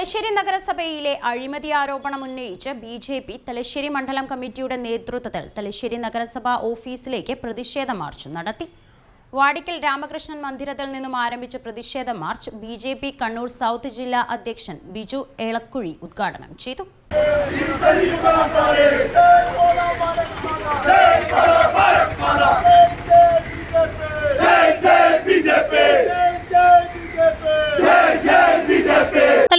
തലശ്ശേരി നഗരസഭയിലെ അഴിമതി ആരോപണം ഉന്നയിച്ച് ബി ജെ പി തലശ്ശേരി മണ്ഡലം കമ്മിറ്റിയുടെ നേതൃത്വത്തിൽ തലശ്ശേരി നഗരസഭാ ഓഫീസിലേക്ക് പ്രതിഷേധ മാർച്ച് നടത്തി. വാടിക്കൽ രാമകൃഷ്ണൻ മന്ദിരത്തിൽ നിന്നും ആരംഭിച്ച പ്രതിഷേധ march B J P Kannur south ജില്ലാ അധ്യക്ഷൻ ബിജു എളക്കുഴി ഉദ്ഘാടനം ചെയ്തു.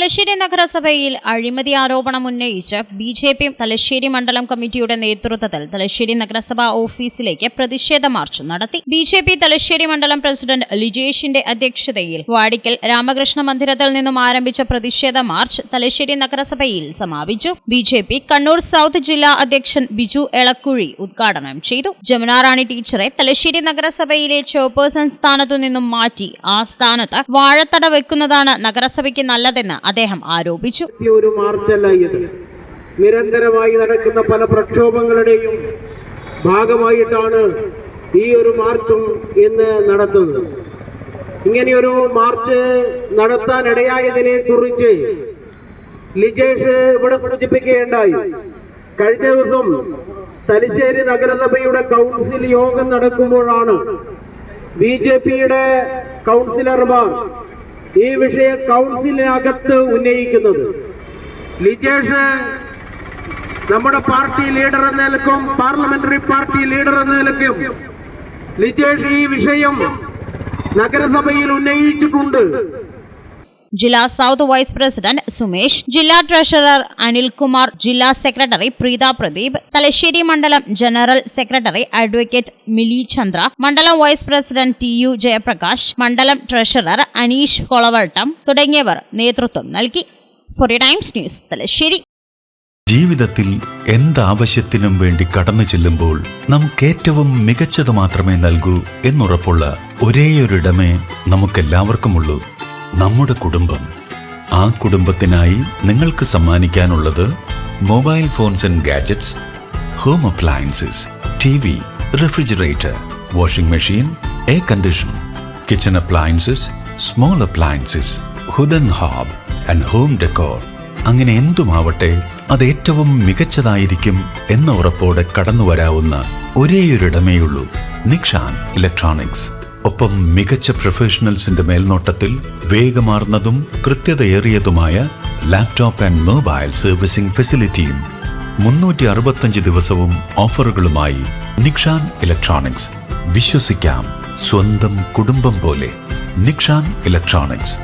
തലശ്ശേരി നഗരസഭയിൽ അഴിമതി ആരോപണം ഉന്നയിച്ച് ബി ജെ പി തലശ്ശേരി മണ്ഡലം കമ്മിറ്റിയുടെ നേതൃത്വത്തിൽ തലശ്ശേരി നഗരസഭാ ഓഫീസിലേക്ക് പ്രതിഷേധ മാർച്ച് നടത്തി. ബി ജെ പി തലശ്ശേരി മണ്ഡലം പ്രസിഡന്റ് ലിജേഷിന്റെ അധ്യക്ഷതയിൽ വാടിക്കൽ രാമകൃഷ്ണ മന്ദിരത്തിൽ നിന്നും ആരംഭിച്ച പ്രതിഷേധ മാർച്ച് തലശ്ശേരി നഗരസഭയിൽ സമാപിച്ചു. B J P Kannur south ജില്ലാ അധ്യക്ഷൻ ബിജു എളക്കുഴി ഉദ്ഘാടനം ചെയ്തു. ജമുനാറാണി ടീച്ചറെ തലശ്ശേരി നഗരസഭയിലെ ചെയർപേഴ്സൺ സ്ഥാനത്തു നിന്നും മാറ്റി ആ സ്ഥാനത്ത് വാഴത്തട വെക്കുന്നതാണ് നഗരസഭയ്ക്ക് നല്ലതെന്ന് അദ്ദേഹം ആരോപിച്ചു. ഒരു മാർച്ചല്ല ഇത്. നിരന്തരമായി നടക്കുന്ന പല പ്രക്ഷോഭങ്ങളുടെയും ഭാഗമായിട്ടാണ് ഈ ഒരു മാർച്ചും ഇന്ന് നടത്തുന്നത്. ഇങ്ങനെയൊരു മാർച്ച് നടത്താൻ ഇടയായതിനെ കുറിച്ച് ലിജേഷ് ഇവിടെ സൂചിപ്പിക്കുകയുണ്ടായി. കഴിഞ്ഞ ദിവസം തലശ്ശേരി നഗരസഭയുടെ കൗൺസിൽ യോഗം നടക്കുമ്പോഴാണ് ബി ജെ പിയുടെ കൗൺസിലർമാർ ഈ വിഷയം കൗൺസിലിനകത്ത് ഉന്നയിക്കുന്നത് ലിജേഷ് നമ്മുടെ പാർട്ടി ലീഡർ എന്ന നിലക്കും പാർലമെന്ററി പാർട്ടി ലീഡർ എന്ന നിലക്കും ലിജേഷ് ഈ വിഷയം നഗരസഭയിൽ ഉന്നയിച്ചിട്ടുണ്ട്. ജില്ലാ സൗത്ത് വൈസ് പ്രസിഡന്റ് സുമേഷ് ജില്ലാ ട്രഷറർ അനിൽകുമാർ ജില്ലാ സെക്രട്ടറി പ്രീത പ്രദീപ് തലശ്ശേരി മണ്ഡലം general secretary advocate Mili Chandra മണ്ഡലം vice president T U Jayaprakash മണ്ഡലം ട്രഷറർ അനീഷ് കൊളവട്ടം തുടങ്ങിയവർ നേതൃത്വം നൽകി. ഫോറി ടൈംസ് ന്യൂസ് തലശ്ശേരി. ജീവിതത്തിൽ എന്താവശ്യത്തിനും വേണ്ടി കടന്നു ചെല്ലുമ്പോൾ നമുക്കേറ്റവും മികച്ചത് മാത്രമേ നൽകൂ എന്നുറപ്പുള്ള ഒരേയൊരിടമേ നമുക്കെല്ലാവർക്കുമുള്ളൂ. നമ്മുടെ കുടുംബം. ആ കുടുംബത്തിനായി നിങ്ങൾക്ക് സമ്മാനിക്കാനുള്ളത് mobile phones and gadgets home appliances T V refrigerator washing machine air condition kitchen appliances small appliances hood and hob and home decor. അങ്ങനെ എന്തുമാവട്ടെ അത് ഏറ്റവും മികച്ചതായിരിക്കും എന്ന ഉറപ്പോടെ കടന്നു വരാവുന്ന ഒരേയൊരിടമേയുള്ളൂ നിക്ഷാൻ ഇലക്ട്രോണിക്സ്. ഒപ്പം മികച്ച പ്രൊഫഷണൽസിന്റെ മേൽനോട്ടത്തിൽ വേഗമാർന്നതും കൃത്യതയേറിയതുമായ ലാപ്ടോപ്പ് ആൻഡ് മൊബൈൽ സർവീസിംഗ് ഫെസിലിറ്റിയും മുന്നൂറ്റി അറുപത്തഞ്ച് ദിവസവും ഓഫറുകളുമായി നിക്ഷാൻ ഇലക്ട്രോണിക്സ്. വിശ്വസിക്കാം സ്വന്തം കുടുംബം പോലെ നിക്ഷാൻ ഇലക്ട്രോണിക്സ്.